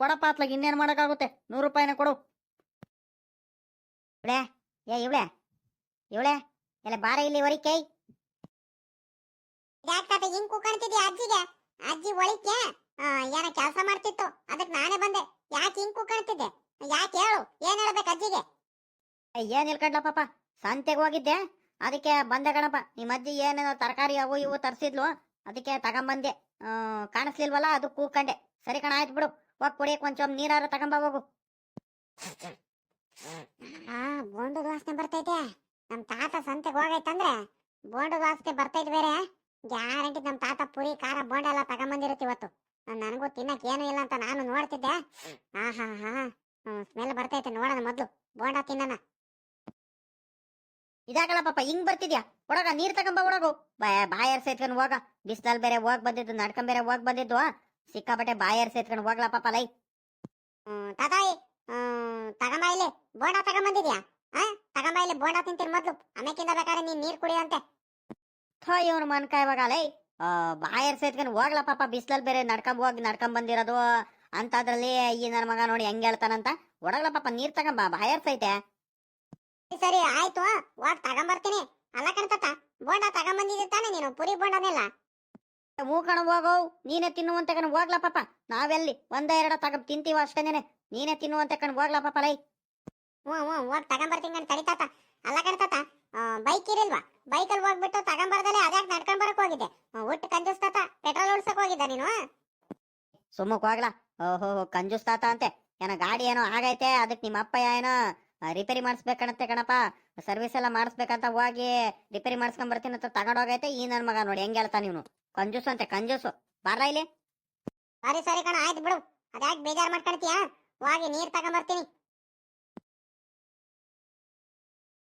ಕೊಡಪ್ಪ ಅತ್ಲಾಗ ಇನ್ನೇನು ಮಾಡೋಕ್ಕಾಗುತ್ತೆ? ನೂರು ರೂಪಾಯಿನ ಕೊಡು. ಇವಳೆ ಏ ಇವಳೆ ಇವಳೆ ಎಲ್ಲ ಬಾರ ಇಲ್ಲಿ ಹೊರಿಕೈ ಯಾಕೆ ತಾತ ಹಿಂಗ್ ಕೂಕಣ್ತಿದ್ಯ ಅಜ್ಜಿಗೆ? ಅಜ್ಜಿ ಒಳಿಕೆ ಏನ ಕೆಲಸ ಮಾಡ್ತಿತ್ತು ಅದಕ್ಕೆ ನಾನೇ ಬಂದೆ. ಯಾಕೆ ಹಿಂಗ್ ಕೂಕಣ್ತಿದ್ದೆ? ಯಾಕೆ ಹೇಳು ಏನ್ ಹೇಳ್ಬೇಕು ಅಜ್ಜಿಗೆ? ಏನ್ ಇಲ್ಕಡ್ಲ ಪಾಪ ಸಂತೆಗೆ ಹೋಗಿದ್ದೆ ಅದಕ್ಕೆ ಬಂದೆ ಕಣಪ್ಪ. ನಿಮ್ಮ ಅಜ್ಜಿ ಏನೇನೋ ತರಕಾರಿ ಅವು ಇವು ತರಿಸಿದ್ಲು ಅದಕ್ಕೆ ತಗೊಂಬಂದೆ. ಕಾಣಿಸ್ಲಿಲ್ವಲ್ಲ ಅದು ಕೂಕಂಡೆ ಸರಿ ಕಣ, ಆಯ್ತು ಬಿಡು. ಹೋಗಿ ಕುಡಿಯಕ್ ಒಂಚೂರು ನೀರಾರ ತಗೊಂಬ ಹೋಗು. ಆ ವಾಸನೆ ಬರ್ತೈತೆ. ನಮ್ ತಾತ ಸಂತೆಗೆ ಹೋಗೈತಂದ್ರೆ ಬೋಂಡು ವಾಸನೆ ಬರ್ತೈತೆ ಬೇರೆ. ಗ್ಯಾರಂಟಿ ನಮ್ ತಾತ ಪುರಿ, ಖಾರ, ಬೋಂಡ ಎಲ್ಲ ತಗೊಂಬಂದಿರುತ್ತೆ ಇವತ್ತು. ನನಗೂ ತಿನ್ನಕ್ ಏನು ಇಲ್ಲ ಅಂತ ನಾನು ನೋಡ್ತಿದ್ದೆ. ಹಾ ಹಾ ಸ್ಮೆಲ್ ಬರ್ತೈತೆ ನೋಡೋಣ ಮೊದ್ಲು. ಬೋಂಡ ತಿನ್ನಣ. ಇದಾಗಲ್ಲ ಪಾಪ, ಹಿಂಗ್ ಬರ್ತಿದ್ಯಾ? ಹೊಡಗ ನೀರ್ ತಗೊಂಬ ಒಡಗು. ಬಾಯರ್ ಸೇತ್ಕೊಂಡ್ ಹೋಗ. ಬಿಸ್ಲಲ್ ಬೇರೆ ಹೋಗ್ ಬಂದಿದ್ದು, ನಡ್ಕೊಂಡ್ ಬೇರೆ ಹೋಗ್ ಬಂದಿದ್ದು ಸಿಕ್ಕಾಪಟ್ಟೆ ಬಾಯರ್ ಸೇತ್ಕೊಂಡ್ ಹೋಗ್ಲಾ ಪಾಪ, ಲೈ. ತಾತಾಯಿ ತಗೊಂಬ ಇಲ್ಲಿ. ಬೋಂಡ ತಗೊಂಬಂದಿದ್ಯಾ? ಆ? ತಗೊಂಬ ಇಲ್ಲಿ, ಬೋಂಡ ತಿಂತೀನಿ ಮೊದ್ಲು. ಅಮೇಕಿಂದ ಬೇಕಾದ್ರೆ ನೀನ್ ನೀರ್ ಕುಡಿಯಂತೆ ಥೋ ಇವ್ನು ಮನ್ಕಾಯ ಇವಾಗ, ಲೈ. ಬಾಯರ್ ಸೇತ್ಕೊಂಡ್ ಹೋಗ್ಲಾ ಪಾಪ, ಬಿಸ್ಲಲ್ ಬೇರೆ ನಡ್ಕೊಂಡ್ ಹೋಗಿ ನಡ್ಕೊಂಡ್ ಬಂದಿರೋದು. ಅಂತದ್ರಲ್ಲಿ ಈ ನನ್ ಮಗ ನೋಡಿ ಹೆಂಗ್ ಹೇಳ್ತಾನಂತ. ಒಡಗ್ಲ ಪಾಪ, ನೀರ್ ತಗೊಂಬ, ಬಾಯರ್ ಸೈತೆ. ಸರಿ, ಆಯ್ತು. ಹೋಗ್ ತಗೊಂಬರ್ತೀನಿ. ಅಲ್ಲ ಕಣ್ತತ್ತ ಬೋಂಡ ತಗೊಂಬಂದಿದ್ದೆ ತಾನೆ ನೀನು, ಪುರಿ ಬೋಂಡನೆಲ್ಲ. ಹೂ ಹೋಗೋ ನೀನೇ ತಿನ್ನುವಂತೆ ಕಣ್ ಹೋಗ್ಲಾ ಪಾಪ. ನಾವೆಲ್ಲಿ, ಒಂದ ಎರಡ ತಗ ತಿಂತೀವ ಅಷ್ಟೇನೆ ನೀನೇ ತಿನ್ನುವಂತೆ ಕಣ್ ಹೋಗ್ಲಾ ಪಾಪ, ಲೈ. ಹ್ಞೂ ಹ್ಞೂ ಹೋಗ್ ತಗೊಂಬರ್ತೀನಿ ಕಣ್ ತಡಿತಾತ ಅಲ್ಲ ಕಣ್ತತ್ತ ಬೈಕ್ ಇರಲ್ವಾ? ಬೈಕಲ್ಲಿ ಹೋಗ್ಬಿಟ್ಟು ತಗೊಂಬರ್ದಲೆ ಅದ್ಯಾಕ್ ನಡ್ಕೊಂಡ್ ಬರಕ್ ಹೋಗಿದ್ದೆ? ಒಟ್ಟು ಕಂಜೂಸ್ತಾತ ಪೆಟ್ರೋಲ್ ಉಳ್ಸಕ್ ಹೋಗಿದ್ದ ನೀನು? ಸುಮ್ಮಕ್ ಹೋಗ್ಲಾ. ಓಹೋ, ಕಂಜೂಸ್ ತಾತ ಅಂತೆ. ಏನೋ ಗಾಡಿ ಏನೋ ಆಗೈತೆ ಅದಕ್ಕೆ ನಿಮ್ಮ ಅಪ್ಪ ಏನೋ ರಿಪೇರಿ ಮಾಡಿಸ್ಬೇಕಣತ್ತೆ ಕಣಪ್ಪ. ಸರ್ವಿಸ್ ಎಲ್ಲ ಮಾಡಿಸ್ಬೇಕಂತ ಹೋಗಿ ರಿಪೇರಿ ಮಾಡಿಸ್ಕೊಂಡ್ ಬರ್ತೀನಿ ಅಂತ ತಗೊಂಡೋಗೈತೆ ಈ ನನ್ ಮಗ ನೋಡಿ ಹೆಂಗೆ ಹೇಳ್ತಾನ ಇವನು. ಕಂಜೂಸು ಅಂತೆ ಕಂಜೂಸು. ಬಾರ ಇಲ್ಲಿ? ಸರಿ ಸರಿ ಕಣ ಆಯ್ತು ಬಿಡು. ಅದ್ಯಾಕೆ ಬೇಜಾರು ಮಾಡ್ಕೊಳ್ತೀಯ ಹೋಗಿ ನೀರ್ ತಗೊಂಬರ್ತೀನಿ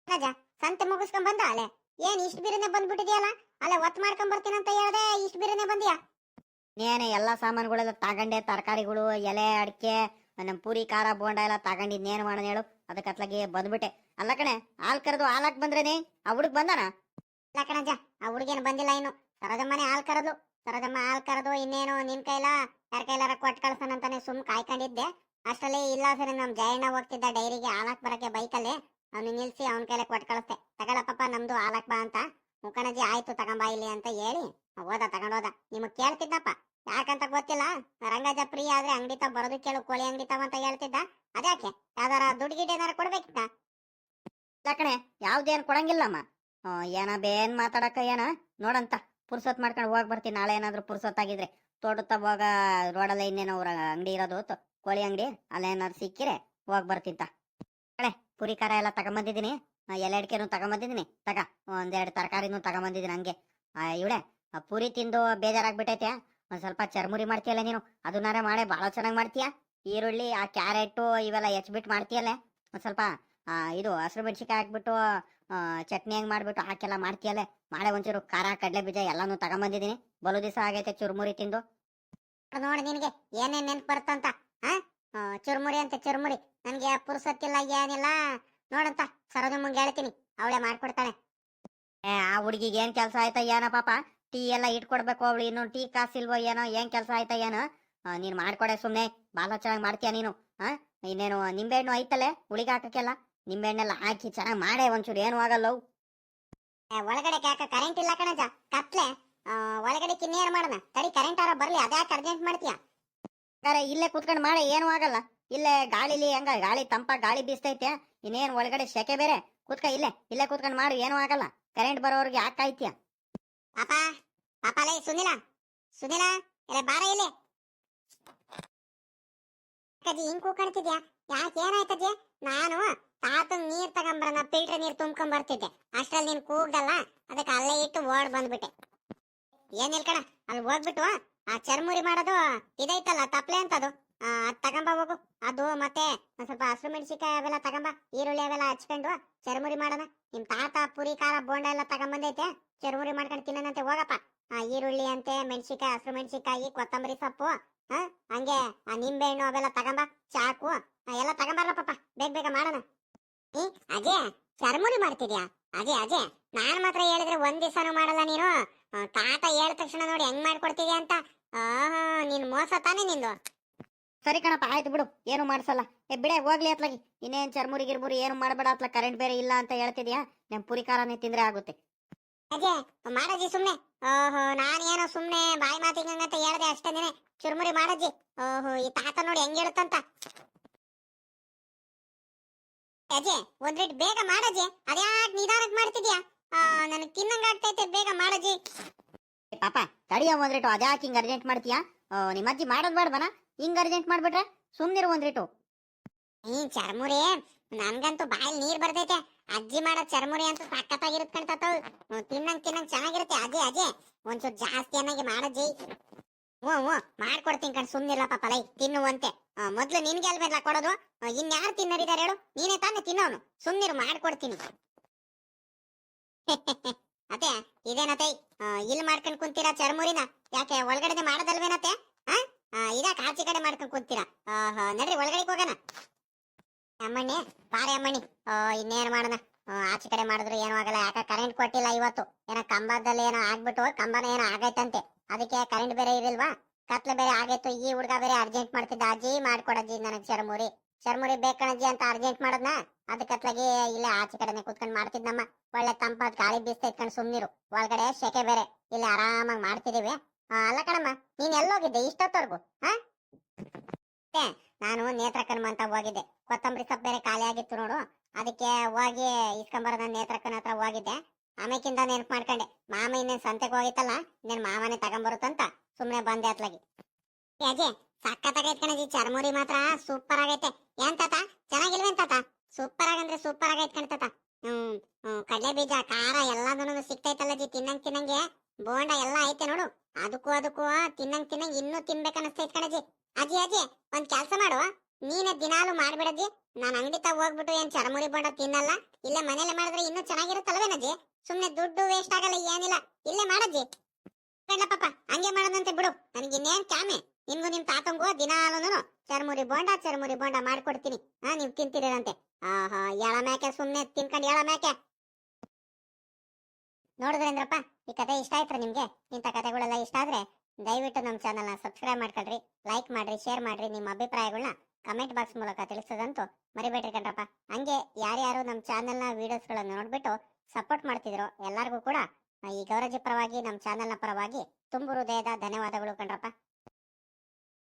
ರಾಜ ಸಂತೆ ಮುಗಿಸ್ಕೊಂಡ್ ಬಂದ ಅಲೆ ಏನ್ ಇಷ್ಟ ಬಿರಿನೆ ಬಂದ್ಬಿಟ್ಟಿದ್ಯಲ್ಲ? ಅಲ್ಲೇ ಒತ್ ಮಾಡ್ಕೊಂಡ್ ಬರ್ತೀನಿ ಅಂತ ಹೇಳ್ದೆ ಇಷ್ಟ ಬಿರಿನೆ ಬಂದಿಯಾ? ನೇನೆ ಎಲ್ಲಾ ಸಾಮಾನುಗಳೆಲ್ಲ ತಗೊಂಡೆ ತರಕಾರಿಗಳು ಎಲೆ ಅಡಿಕೆ ನಮ್ ಪೂರಿ ಖಾರ ಬೋಂಡ ಎಲ್ಲ ತಗೊಂಡಿದ್ನೇನು ಮಾಡೋಣ ಹೇಳು. ಅದಕ್ಕೆ ಅತ್ಲಾಗಿ ಬಂದ್ಬಿಟ್ಟೆ. ಅಲ್ಲ ಕಣೆ, ಹಾಲ್ ಕರೆದು ಹಾಲಾಕ್ ಬಂದ್ರೇನೆ? ಆ ಹುಡುಗ ಬಂದಾನ? ಇಲ್ಲ ಕಣಜ್ಜ ಆ ಹುಡುಗೇನು ಬಂದಿಲ್ಲ ಇನ್ನು. ಸರೋಜಮ್ಮನೆ ಹಾಲ್ ಕರೆದ್ಲು. ಸರೋಜಮ್ಮ ಹಾಲ್ ಕರೆದು ಇನ್ನೇನು ನಿನ್ ಕೈಲ, ಯಾರ ಕೈಲಾರ ಕೊಟ್ಟು ಕಳ್ಸನಂತಾನೆ ಸುಮ್ ಕಾಯ್ಕೊಂಡಿದ್ದೆ. ಅಷ್ಟರಲ್ಲಿ ಇಲ್ಲ ಸರಿ, ನಮ್ ಜಯಣ್ಣ ಹೋಗ್ತಿದ್ದ ಡೈರಿಗೆ ಹಾಲಾಕ್ ಬರಕ್ಕೆ ಬೈಕಲ್ಲಿ. ಅವ್ನು ನಿಲ್ಸಿ ಅವನ ಕೈಲೆ ಕೊಟ್ಟು ಕಳಿಸ್ದೆ. ತಗೊಳಪ್ಪ ನಮ್ದು ಹಾಲಾಕ್ ಬಾ ಅಂತ. ಮುಖನಜ್ಜಿ ಆಯ್ತು, ತಗೊಂಬಾ ಇಲ್ಲಿ ಅಂತ ಹೇಳಿ. ಹೋದ, ತಗೊಂಡೋದ. ನಿಮಗ್ ಕೇಳ್ತಿದ್ದಪ್ಪ ಯಾಕಂತ ಗೊತ್ತಿಲ್ಲ? ರಂಗಜ ಫ್ರೀ ಆದ್ರೆ ಅಂಗಡಿ ತಾವ್ ಬರೋದು ಕೇಳು, ಕೋಳಿ ಅಂಗಡಿ ತಾವ ಅಂತ ಹೇಳ್ತಿದ್ದ. ಅದ್ಯಾಕೆ? ಯಾವ್ದಾರ ದುಡ್ಗಿಡ್ ಏನಾರ ಕೊಡ್ಬೇಕಿತ್ತ? ಯಾಕಣೆ ಕಣೆ ಯಾವ್ದೇನ್ ಕೊಡಂಗಿಲ್ಲಮ್ಮ. ಏನ ಬೇನ್ ಮಾತಾಡಕ ಏನ? ನೋಡಂತ, ಪುರ್ಸೊತ್ ಮಾಡ್ಕೊಂಡು ಹೋಗ್ ಬರ್ತೀನಿ. ನಾಳೆ ಏನಾದ್ರು ಪುರ್ಸೊತ್ ಆಗಿದ್ರೆ. ತೋಟದ ಹೋಗ, ರೋಡಲ್ಲ ಇನ್ನೇನೋ ಅವ್ರ ಅಂಗಡಿ ಇರೋದು, ತ- ಕೋಳಿ ಅಂಗಡಿ ಅಲ್ಲೇನಾದ್ರು ಸಿಕ್ಕಿರೆ ಹೋಗ್ ಬರ್ತಿಂತ ಕಣೆ, ಪುರಿ ಖಾರ ಎಲ್ಲ ತಗೊಂಬಂದಿದ್ದೀನಿ. ಎಲೆ ಅಡಿಕೆನು ತಗೊಂಬಂದಿದ್ದೀನಿ. ತಗ, ಒಂದೆರಡು ತರಕಾರಿನೂ ತಗೊಂಬಂದಿದ್ದೀನಿ ಹಂಗೆ. ಇವಳೆ ಪುರಿ ತಿಂದು ಬೇಜಾರಾಗ್ಬಿಟ್ಟೈತೆ ಒಂದ್ ಸ್ವಲ್ಪ ಚರ್ಮುರಿ ಮಾಡ್ತೀಯಲ್ಲ ನೀನು? ಅದನ್ನಾರ ಮಾಡಿ ಬಹಳ ಚೆನ್ನಾಗಿ ಮಾಡ್ತೀಯ? ಈರುಳ್ಳಿ, ಆ ಕ್ಯಾರೆಟು ಇವೆಲ್ಲ ಹೆಚ್ಚಿಬಿಟ್ಟು ಮಾಡ್ತೀಯಲ್ಲ? ಒಂದ್ ಸ್ವಲ್ಪ ಇದು ಹಸಿರು ಮೆಣಸಿಕಾಯಿ ಹಾಕ್ಬಿಟ್ಟು ಚಟ್ನಿ ಹೆಂಗ್ ಮಾಡ್ಬಿಟ್ಟು ಹಾಕೆಲ್ಲ ಮಾಡ್ತೀಯಲ್ಲ? ಮಾಳೆ ಒಂಚೂರು ಖಾರ, ಕಡಲೆ ಬೀಜ ಎಲ್ಲಾನು ತಗೊಂಬಂದಿದ್ದೀನಿ. ಬಲು ದಿವಸ ಆಗೈತೆ ಚುರುಮುರಿ ತಿಂದು. ನೋಡಿ ನಿನಗೆ ಏನೇನ್ ನೆನ್ಪು ಬರ್ತಂತ ಚುರುಮುರಿ ಅಂತ, ಚುರುಮುರಿ. ನನಗೆ ಪುರ್ಸತ್ತಿಲ್ಲ, ಏನಿಲ್ಲ. ನೋಡಂತ ಸರೋಜಮ್ಮಂಗೆ ಹೇಳ್ತೀನಿ. ಅವಳೇ ಮಾಡ್ಕೊಡ್ತಾಳೆ. ಆ ಹುಡುಗಿಗೆ ಏನ್ ಕೆಲಸ ಆಯ್ತಾ ಏನೋ ಪಾಪ? ಟೀ ಎಲ್ಲ ಇಟ್ಕೊಡ್ಬೇಕು ಅವಳು. ಇನ್ನು ಟೀ ಕಾಸಿಲ್ವೋ ಏನೋ ಏನ್ ಕೆಲಸ ಆಯ್ತಾ ಏನೋ? ನೀನ್ ಮಾಡ್ಕೊಡೆ ಸುಮ್ನೆ. ಬಾಲ ಚೆನ್ನಾಗಿ ಮಾಡ್ತೀಯ ನೀನು? ಹಾ ಇನ್ನೇನು ನಿಂಬೆಹಣ್ಣು ಐತಲ್ಲೇ ಹುಳಿಗೆ ಹಾಕಕ್ಕೆಲ್ಲ ನಿಂಬೆಹಣ್ಣೆಲ್ಲ ಹಾಕಿ ಚೆನ್ನಾಗಿ ಮಾಡೇ ಒಂಚೂರು. ಏನು ಆಗಲ್ಲ ಅವು. ಏ, ಒಳಗಡೆ ಯಾಕ ಕರೆಂಟ್ ಇಲ್ಲ ಕಣಜ? ಕತ್ಲೆ. ಒಳಗಡೆ ಕಿನ್ನೇರ್ ಮಾಡೋಣ. ತಡಿ ಕರೆಂಟ್ ಆರ ಬರ್ಲಿ. ಅದ್ಯಾಕೆ ಅರ್ಜೆಂಟ್ ಮಾಡ್ತೀಯ? ಅರೆ ಇಲ್ಲೇ ಕುತ್ಕೊಂಡು ಮಾಡ. ಏನೂ ಆಗಲ್ಲ. ಇಲ್ಲೇ ಗಾಳಿಲಿ ಹೆಂಗ ಗಾಳಿ ತಂಪ ಗಾಳಿ ಬೀಸ್ತೈತೆ. ಇನ್ನೇನು ಒಳಗಡೆ ಶೆಕೆ ಬೇರೆ. ಕುತ್ಕ ಇಲ್ಲೇ. ಇಲ್ಲೇ ಕುತ್ಕೊಂಡು ಮಾಡು. ಏನೂ ಆಗಲ್ಲ. ಕರೆಂಟ್ ಬರೋರ್ಗೆ ಯಾಕೆ ಕಾಯ್ತೀಯ? ಪಾಪ ಪಾಪ ಸುನೀಲಾ ಸುನಿಲ ಸುನಿಲ ಎಲ್ಲ ಬಾರ ಇಲ್ಲಿ. ಅಜ್ಜಿ ಹಿಂಗ್ ಕೂಕಣ್ತಿದ್ಯಾ ಯಾಕೆ ಏನಾಯ್ತಜ್ಜಿ ನಾನು ತಾತನ್ ನೀರ್ ತಗೊಂಬರನ ಫಿಲ್ಟರ್ ನೀರ್ ತುಂಬ್ಕೊಂಡ್ ಬರ್ತಿದ್ದೆ ಅಷ್ಟ್ರಲ್ಲಿ ನೀನ್ ಕೂಗ್ದಲ್ಲ ಅದಕ್ಕೆ ಅಲ್ಲೇ ಇಟ್ಟು ಓಡ್ ಬಂದ್ಬಿಟ್ಟೆ. ಏನ್ ಕಣ ಅಲ್ಲಿ ಹೋಗ್ಬಿಟ್ಟು ಆ ಚರ್ಮುರಿ ಮಾಡೋದು ಇದೈತಲ್ಲ ತಪ್ಲೆ ಆ, ಅದ್ ತಗೊಂಬ ಹೋಗು. ಅದು ಮತ್ತೆ ಒಂದ್ ಸ್ವಲ್ಪ ಹಸಿರು ಮೆಣಸಿಕಾಯಿ ಅವೆಲ್ಲ ತಗೊಂಬ ಈರುಳ್ಳಿ ಅವೆಲ್ಲ ಹಚ್ಕೊಂಡು ಚರ್ಮುರಿ ಮಾಡೋಣ. ನಿಮ್ ತಾತ ಪುರಿ ಖಾರ ಬೋಂಡ ಎಲ್ಲ ತಗೊಂಬಂದೈತೆ. ಚರ್ಮುರಿ ಮಾಡ್ಕೊಂಡು ತಿನ್ನನಂತೆ, ಹೋಗಪ್ಪ. ಆ ಈರುಳ್ಳಿ ಅಂತೆ ಮೆಣಸಿಕಾಯಿ ಹಸಿರು ಮೆಣಸಿಕಾಯಿ ಕೊತ್ತಂಬರಿ ಸೊಪ್ಪು ಹಂಗೆ ಆ ನಿಂಬೆ ಹಣ್ಣು ಅವೆಲ್ಲ ತಗೊಂಬ, ಚಾಕು ಎಲ್ಲ ತಗೊಂಬರ್ಲ ಪಾಪ ಬೇಗ ಬೇಗ ಮಾಡೋಣ. ಅಜಯ್, ಚರ್ಮುರಿ ಮಾಡ್ತಿದ್ಯಾ? ಅಜಯ್ ಅಜಯ್, ನಾನ್ ಮಾತ್ರ ಹೇಳಿದ್ರೆ ಒಂದ್ ದಿವಸನೂ ಮಾಡಲ್ಲ ನೀನು. ತಾತ ಹೇಳಿದ ತಕ್ಷಣ ನೋಡಿ ಹೆಂಗ್ ಮಾಡ್ಕೊಡ್ತಿದ್ಯಾ ಅಂತ. ಆಹಾ, ನೀನ್ ಮೋಸ ತಾನೇ ನಿಂದು. ಸರಿ ಕಣಪ್ಪ, ಆಯ್ತು ಬಿಡು. ಏನು ಮಾಡ್ಸಲ್ಲ. ಏ, ಬಿಡೆ, ಹೋಗ್ಲಿ ಅತ್ಲಾಗಿ. ಇನ್ನೇನ್ ಚರ್ಮುರಿ ಗಿರ್ಮುರಿ ಏನು ಮಾಡಬೇಡ ಅತ್ಲ. ಕರೆಂಟ್ ಬೇರೆ ಇಲ್ಲ ಅಂತ ಹೇಳ್ತಿದ್ಯಾ? ನಮ್ ಪುರಿ ಖಾರನೇ ತಿಂದ್ರೆ ಆಗುತ್ತೆ. ಅಜಯ್ ಮಾಡಜ್ಜಿ ಸುಮ್ನೆ. ಓಹೋ, ನಾನೇನೋ ಸುಮ್ನೆ ಬಾಯಿ ಮಾತಿಗಂಗಂತ ಹೇಳ್ದೆ ಅಷ್ಟೇನೆ. ಚುರುಮುರಿ ಮಾಡಜ್ಜಿ ಓಹೋ, ಈ ತಾತ ನೋಡಿ ಹೆಂಗ್ ಹೇಳುತ್ತಂತ. ಅಜಯ್ ಒಂದ್ ರೇಟ್ ಬೇಗ ಮಾಡಜ್ಜಿ ಅದ್ಯಾಕ್ ನಿಧಾನಕ್ ಮಾಡ್ತಿದ್ಯಾ? ನನಗೆ ನನಗ್ ತಿನ್ನಂಗ್ ಆಗ್ತೈತೆ, ಬೇಗ ಮಾಡಜ್ಜಿ ಪಾಪ, ತಡಿಯ ಒಂದ್ ರೇಟು ಅದ್ಯಾಕ್ ಹಿಂಗ್ ಅರ್ಜೆಂಟ್ ಮಾಡ್ತೀಯಾ? ನಿಮ್ಮ ಅಜ್ಜಿ ಮಾಡೋದ್ ಬೇಡವನ ಹಿಂಗ್ ಅರ್ಜೆಂಟ್ ಮಾಡ್ಬಿಟ್ರೆ ಸುಮ್ನಿರು ಒಂದ್ ರೇಟು ಈ ಚರ್ಮುರಿ, ನನ್ಗಂತೂ ಬಾಯಲ್ಲಿ ನೀರ್ ಬರ್ತೈತೆ ಅಜ್ಜಿ ಮಾಡೋ ಚರ್ಮುರಿ ಅಂತೂ ಸಖತ್ತಾಗಿರುತ್ತೆ ಕಣ್ತಾತ ತಿನ್ನಂಗ್ ತಿನ್ನಂಗ್ ಚೆನ್ನಾಗಿರುತ್ತೆ. ಅಜ್ಜಿ ಅಜ್ಜಿ ಒಂಚೂರು ಜಾಸ್ತಿ ಅನ್ನಾಗಿ ಮಾಡಜ್ಜಿ ಹ್ಞೂ ಹ್ಞೂ. ಮಾಡ್ಕೊಡ್ತೀನಿ ಕಣ್ ಸುಮ್ಮನಿಲ್ಲ ಪಾಪ ಲೈ, ತಿನ್ನುವಂತೆ. ಮೊದಲು ನಿನ್ಗೆ ಅಲ್ಬೇಡ ಕೊಡೋದು? ಇನ್ಯಾರು ತಿನ್ನರಿದಾರೆ ಹೇಳು? ನೀನೇ ತಾನೇ ತಿನ್ನೋನು. ಸುಮ್ನಿರು, ಮಾಡ್ಕೊಡ್ತೀನಿ. ಅತ್ತೆ ಇದೇನತ್ತೆ? ಇಲ್ಲಿ ಮಾಡ್ಕೊಂಡ್ ಕುಂತೀರಾ ಚರ್ಮುರಿನ? ಯಾಕೆ ಒಳಗಡೆ ಮಾಡೋದಲ್ವೇನತ್ತೆ? ಆ ಆ, ಇದಾಕ್ ಆಚೆ ಕಡೆ ಮಾಡ್ಕೊಂಡ್ ಕುಂತೀರಾ ಆಹಾ, ನಡ್ರಿ ಒಳಗಡೆ ಹೋಗೋಣ ಅಮ್ಮಣ್ಣಿ ಬಾರಿ ಅಮ್ಮಣ್ಣಿ ಆ, ಇನ್ನೇನ್ ಮಾಡೋಣ ಆ, ಆಚೆ ಕಡೆ ಮಾಡಿದ್ರು ಏನೂ ಆಗಲ್ಲ ಯಾಕ ಕರೆಂಟ್ ಕೊಟ್ಟಿಲ್ಲ ಇವತ್ತು ಕಂಬದಲ್ಲಿ ಏನೋ ಆಗ್ಬಿಟ್ಟು ಕಂಬನ ಏನೋ ಆಗೈತಂತೆ. ಅದಕ್ಕೆ ಕರೆಂಟ್ ಬೇರೆ ಇರಲ್ವಾ ಕತ್ಲೆ ಬೇರೆ ಆಗೈತು. ಈ ಹುಡ್ಗ ಬೇರೆ ಅರ್ಜೆಂಟ್ ಮಾಡ್ತಿದ್ದ. ಅಜ್ಜಿ ಮಾಡ್ಕೊಡಜ್ಜಿ ನನಗ್ ಶರ್ಮುರಿ. ಚರ್ಮುರಿ ಬೇಕಣಜ್ಜಿ ಅಂತ ಅರ್ಜೆಂಟ್ ಮಾಡದ್ನ? ಅದಕ್ಕತ್ಲಾಗಿ ಇಲ್ಲೇ ಆಚೆ ಕಡೆನೆ ಕುತ್ಕೊಂಡ್ ಮಾಡ್ತಿದ್ನಮ್ಮ. ಒಳ್ಳೆ ತಂಪಾದ ಗಾಳಿ ಬೀಸ್ತಾ ಇಟ್ಕೊಂಡು ಸುಮ್ನಿರು. ಒಳಗಡೆ ಶೆಕೆ ಬೇರೆ. ಇಲ್ಲಿ ಆರಾಮಾಗಿ ಮಾಡ್ತಿದೀವಿ. ಅಲ್ಲ ಕಣಮ್ಮ, ನೀನ್ ಎಲ್ಲೋಗಿದ್ದೆ? ಇಷ್ಟೊತ್ತವರೆಗೂ, ಹಾ? ನಾನು ನೇತ್ರಕನ್ಮ ಅಂತ ಹೋಗಿದ್ದೆ. ಕೊತ್ತಂಬರಿ ಸೊಪ್ಪು ಬೇರೆ ಖಾಲಿ ಆಗಿತ್ತು ನೋಡು. ಅದಕ್ಕೆ ಹೋಗಿ ಇಸ್ಕೊಂಬರೋದ ನೇತ್ರಕ್ಕನ ಹತ್ರ ಹೋಗಿದ್ದೆ. ಆಮೇಕಿಂದ ನೆನಪು ಮಾಡ್ಕೊಂಡೆ. ಮಾಮ ಇನ್ನೇನು ಸಂತೆಗೆ ಹೋಗಿತ್ತಲ್ಲ, ಇನ್ನೇನು ಮಾಮನೇ ತಗೊಂಬರುತ್ತಂತ ಸುಮ್ಮನೆ ಬಂದೆ ಅತ್ಲಾಗಿ. ಅಜಯ್ ಸಕ್ಕತ್ತಾಗೈತೆ ಕಣಜಿ, ಚರ್ಮುರಿ ಮಾತ್ರ ಸೂಪರ್ ಆಗೈತೆ. ಏನ್ ತಾತ? ಚೆನ್ನಾಗಿಲ್ವೇನ್ ತಾತ? ಸೂಪರ್ ಆಗಂದ್ರೆ ಸೂಪರ್ ಆಗೈತ್ ಕಣ್ತಾತ ಹ್ಮ್ ಹ್ಮ್, ಕಡಲೆ ಬೀಜ, ಖಾರ ಎಲ್ಲದೂ ಸಿಕ್ತೈತಲ್ಲ ಜಿ ತಿನ್ನಂಗ್ ತಿನ್ನಂಗೆ. ಬೋಂಡ ಎಲ್ಲ ಐತೆ ನೋಡು. ಅದಕ್ಕೂ ಅದಕ್ಕೂ ತಿನ್ನಂಗ್ ತಿನ್ನಂಗ್ ಇನ್ನೂ ತಿನ್ಬೇಕನ್ನಿಸ್ತೈತ್ ಕಣಜಿ. ಅಜ್ಜಿ ಅಜ್ಜಿ ಒಂದ್ ಕೆಲ್ಸ ಮಾಡು. ನೀನೇ ದಿನಾಲು ಮಾಡ್ಬಿಡಜ್ಜಿ ನಾನ್ ಅಂಗಡಿ ಹೋಗ್ಬಿಟ್ಟು ಏನ್ ಚರ್ಮುರಿ, ಬೋಂಡ ತಿನ್ನಲ್ಲ. ಇಲ್ಲೇ ಮನೇಲೆ ಮಾಡಿದ್ರೆ ಇನ್ನೂ ಚೆನ್ನಾಗಿರುತ್ತಲ್ವೇನಜ್ಜಿ ಸುಮ್ನೆ ದುಡ್ಡು ವೇಸ್ಟ್ ಆಗಲ್ಲ, ಏನಿಲ್ಲ. ಇಲ್ಲೇ ಮಾಡಜ್ಜಿ. ಬೇಡ ಪಾಪ, ಹಂಗೆ ಮಾಡೋದಂತೆ ಬಿಡು. ನನಗೆ ಇನ್ನೇನ್ ಕ್ಯಾಮೆ. ನಿಮ್ಗೂ ನಿಮ್ ತಾತಂಗೂ ದಿನಾಲೂನು ಚರ್ಮುರಿ ಬೋಂಡ ಚರ್ಮುರಿ ಬೋಂಡ ಮಾಡ್ಕೊಡ್ತೀನಿ. ಹಾ, ನೀವ್ ತಿಂತಿರಂತೆ ಆಹಾ, ಎಳ ಮ್ಯಾಕೆ ಸುಮ್ನೆ ತಿನ್ಕೊಂಡು ಎಳ ಮ್ಯಾಕೆ ನೋಡಿದ್ರೇಂದ್ರಪ್ಪ ಈ ಕತೆ ಇಷ್ಟ ಆಯ್ತಾ ನಿಮ್ಗೆ? ಇಂಥ ಕತೆಗಳೆಲ್ಲ ಇಷ್ಟ ಆದ್ರೆ ದಯವಿಟ್ಟು ನಮ್ಮ ಚಾನಲ್ನ ಸಬ್ಸ್ಕ್ರೈಬ್ ಮಾಡ್ಕೊಳ್ರಿ ಲೈಕ್ ಮಾಡ್ರಿ ಶೇರ್ ಮಾಡ್ರಿ ನಿಮ್ಮ ಅಭಿಪ್ರಾಯಗಳನ್ನ ಕಮೆಂಟ್ ಬಾಕ್ಸ್ ಮೂಲಕ ತಿಳಿಸೋದಂತೂ ಮರಿಬೇಡ್ರಿ ಕಣ್ರಪ್ಪ. ಹಂಗೆ ಯಾರ್ಯಾರು ನಮ್ಮ ಚಾನಲ್ನ ವಿಡಿಯೋಸ್ಗಳನ್ನು ನೋಡ್ಬಿಟ್ಟು ಸಪೋರ್ಟ್ ಮಾಡ್ತಿದ್ರು ಎಲ್ಲರಿಗೂ ಕೂಡ ಈ ಗೌರಜಿ ಪರವಾಗಿ ನಮ್ಮ ಚಾನೆಲ್ನ ಪರವಾಗಿ ತುಂಬು ಹೃದಯದ ಧನ್ಯವಾದಗಳು ಕಣ್ರಪ್ಪ.